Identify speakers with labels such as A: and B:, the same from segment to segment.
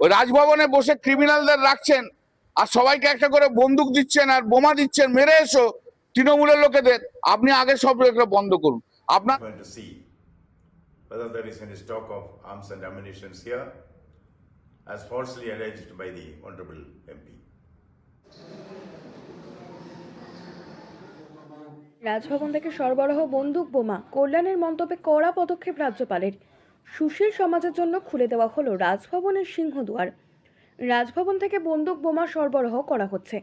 A: ওই রাজভবনে বসে ক্রিমিনালদের রাখছেন আর সবাইকে একটা করে বন্দুক দিচ্ছেন আর বোমা দিচ্ছেন মেরে এসো তৃণমূলের লোকেদের। আপনি আগে সব এগুলো বন্ধ করুন। আপনার
B: whether there is any stock of arms and ammunition here as falsely alleged by the Honorable MP.
C: Raj Bhavan থেকে সরবরাহ বন্দুক বোমা। কল্যাণের মন্তব্যে কড়া পদক্ষেপ রাজ্যপালের। সুশীল সমাজের জন্য খুলে দেওয়া হলো রাজভবনের সিংহদুয়ার রাজভবন থেকে বন্দুক, বোমা সরবরাহ করা হচ্ছে।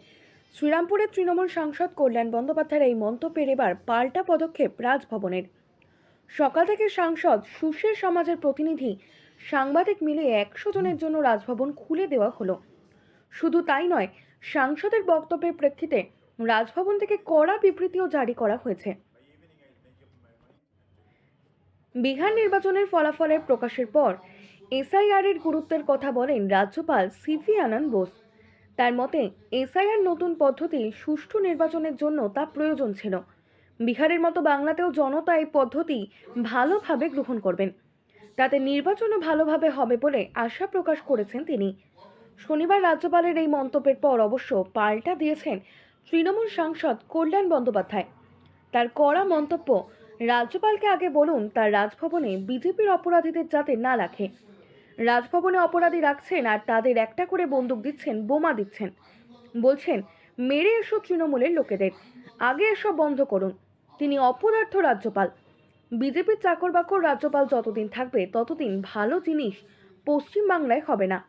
C: শ্রীরামপুরের তৃণমূল সাংসদ কল্যাণ বন্দ্যোপাধ্যায়ের এই মন্তব্যের এবার পাল্টা পদক্ষেপ রাজভবনের। সকাল থেকে সাংসদ সুশীল সমাজের প্রতিনিধি সাংবাদিক মিলিয়ে একশো জনের জন্য রাজভবন খুলে দেওয়া হলো। শুধু তাই নয়, সাংসদের বক্তব্যের প্রেক্ষিতে রাজভবন থেকে কড়া বিবৃতিও জারি করা হয়েছে। বিহার নির্বাচনের ফলাফলের প্রকাশের পর এসআইআর এর গুরুত্বের কথা বলেন রাজ্যপাল সিভি আনন্দ বোস। তার মতে, এসআইআর নতুন পদ্ধতি সুষ্ঠু নির্বাচনের জন্য তা প্রয়োজন ছিল। বিহারের মতো বাংলাতেও জনতা এই পদ্ধতি ভালোভাবে গ্রহণ করবেন। তাতে নির্বাচনও ভালোভাবে হবে বলে আশা প্রকাশ করেছেন তিনি। শনিবার রাজ্যপালের এই মন্তব্যের পর অবশ্য পাল্টা দিয়েছেন তৃণমূল সাংসদ কল্যাণ বন্দ্যোপাধ্যায়। তার কড়া মন্তব্য রাজ্যপালকে আগে বলুন, তার রাজভবনে বিজেপির অপরাধীদের যাতে না রাখে। রাজভবনে অপরাধী রাখছেন আর তাদের একটা করে বন্দুক দিচ্ছেন, বোমা দিচ্ছেন। বলছেন, মেরে এসো তৃণমূলের লোকেদের। আগে এসব বন্ধ করুন। তিনি অপদার্থ রাজ্যপাল। বিজেপির চাকর বাকর রাজ্যপাল যতদিন থাকবে, ততদিন ভালো জিনিস পশ্চিমবাংলায় হবে না।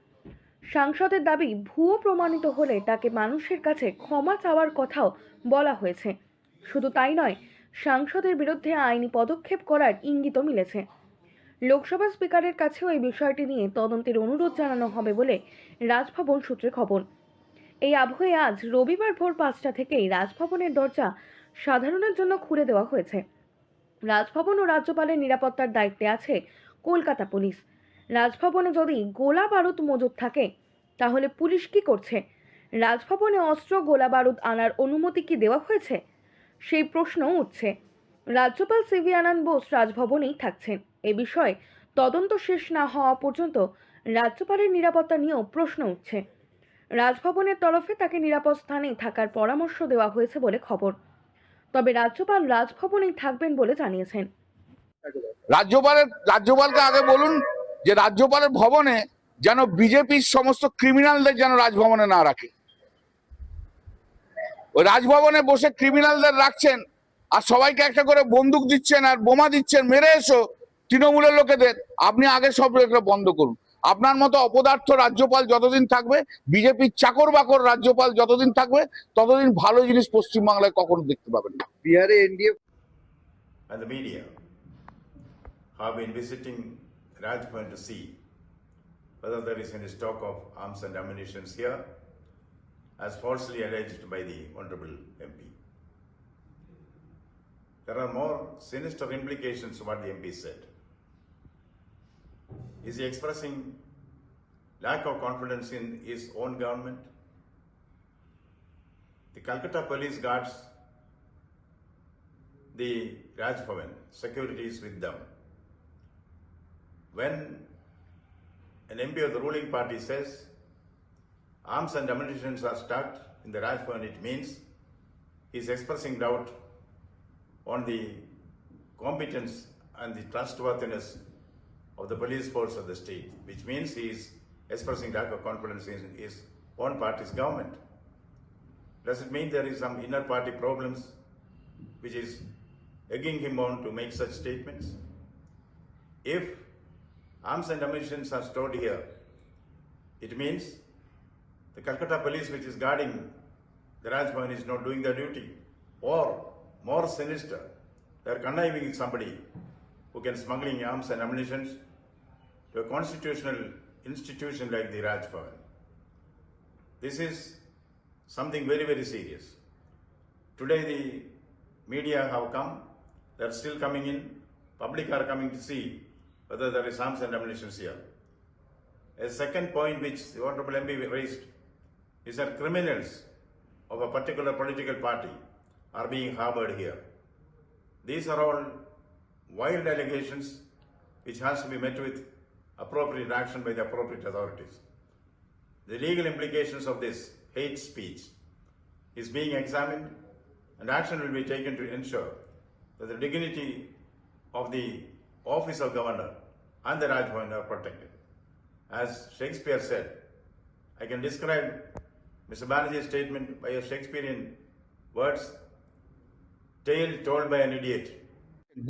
C: সাংসদের দাবি, ভুয়ো প্রমাণিত হলে তাকে মানুষের কাছে ক্ষমা চাওয়ার কথাও বলা হয়েছে। শুধু তাই নয় সাংসদের বিরুদ্ধে আইনি পদক্ষেপ করার ইঙ্গিতও মিলেছে। লোকসভা স্পিকারের কাছেও এই বিষয়টি নিয়ে তদন্তের অনুরোধ জানানো হবে বলে রাজভবন সূত্রে খবর। এই আবহে আজ রবিবার ভোর পাঁচটা থেকেই রাজভবনের দরজা সাধারণের জন্য খুলে দেওয়া হয়েছে। রাজভবন ও রাজ্যপালের নিরাপত্তার দায়িত্বে আছে কলকাতা পুলিশ। রাজভবনে যদি গোলা বারুদ মজুদ থাকে, তাহলে পুলিশ কি করছে? রাজভবনে অস্ত্র গোলা বারুদ আনার অনুমতি কি দেওয়া হয়েছে? সেই প্রশ্নও উঠছে। রাজ্যপাল সিভি আনন্দ বোস রাজভবনেই থাকছেন। এ বিষয়ে তদন্ত শেষ না হওয়া পর্যন্ত রাজ্যপালের নিরাপত্তা নিয়েও প্রশ্ন উঠছে। রাজভবনের তরফে তাকে নিরাপদ স্থানে থাকার পরামর্শ দেওয়া হয়েছে বলে খবর। তবে রাজ্যপাল রাজভবনেই থাকবেন বলে জানিয়েছেন।
A: রাজ্যপালের, রাজ্যপালকে আগে বলুন যে রাজ্যপালের ভবনে যেন বিজেপির সমস্ত ক্রিমিনালদের যেন রাজভবনে না রাখে। ওই রাজভবনে বসে ক্রিমিনালদের রাখছেন আর সবাইকে একটা করে বন্দুক দিচ্ছেন আর বোমা দিচ্ছেন মেরে এসো তৃণমূলের লোকেদের। আপনি আগে সব এগুলো বন্ধ করুন। আপনার মতো অপদার্থ রাজ্যপাল যতদিন থাকবে বিজেপির চাকর বাকর রাজ্যপাল যতদিন থাকবে ততদিন ভালো জিনিস পশ্চিমবাংলায় কখনো দেখতে পাবেন না।
D: বিহারে NDA
B: and the media have been visiting Rajbhavan to see whether there is any stock of arms and ammunition here. As falsely alleged by the Honorable MP. There are more sinister implications of what the MP said. Is he expressing lack of confidence in his own government? The Calcutta police guards the Raj Bhavan, security is with them. When an MP of the ruling party says arms and ammunition are stocked in the Raj Bhavan, it means he is expressing doubt on the competence and the trustworthiness of the police force of the state, which means he is expressing lack of confidence in his own party's government. Does it mean there is some inner party problems which is egging him on to make such statements? If arms and ammunition are stored here, it means the Calcutta police, which is guarding the Raj Bhavan, is not doing their duty. Or, more sinister, they are conniving with somebody who can smuggling arms and ammunition to a constitutional institution like the Raj Bhavan. This is something very, very serious. Today the media have come, they are still coming in, public are coming to see whether there is arms and ammunition here. A second point which the Honorable MP raised is that criminals of a particular political party are being harbored here. These are all wild allegations which has to be met with appropriate action by the appropriate authorities. The legal implications of this hate speech is being examined and action will be taken to ensure that the dignity of the office of governor and the Raj Bhavan are protected. As Shakespeare said, I can describe Mr. Banerjee's statement by a Shakespearean words, tale told by an idiot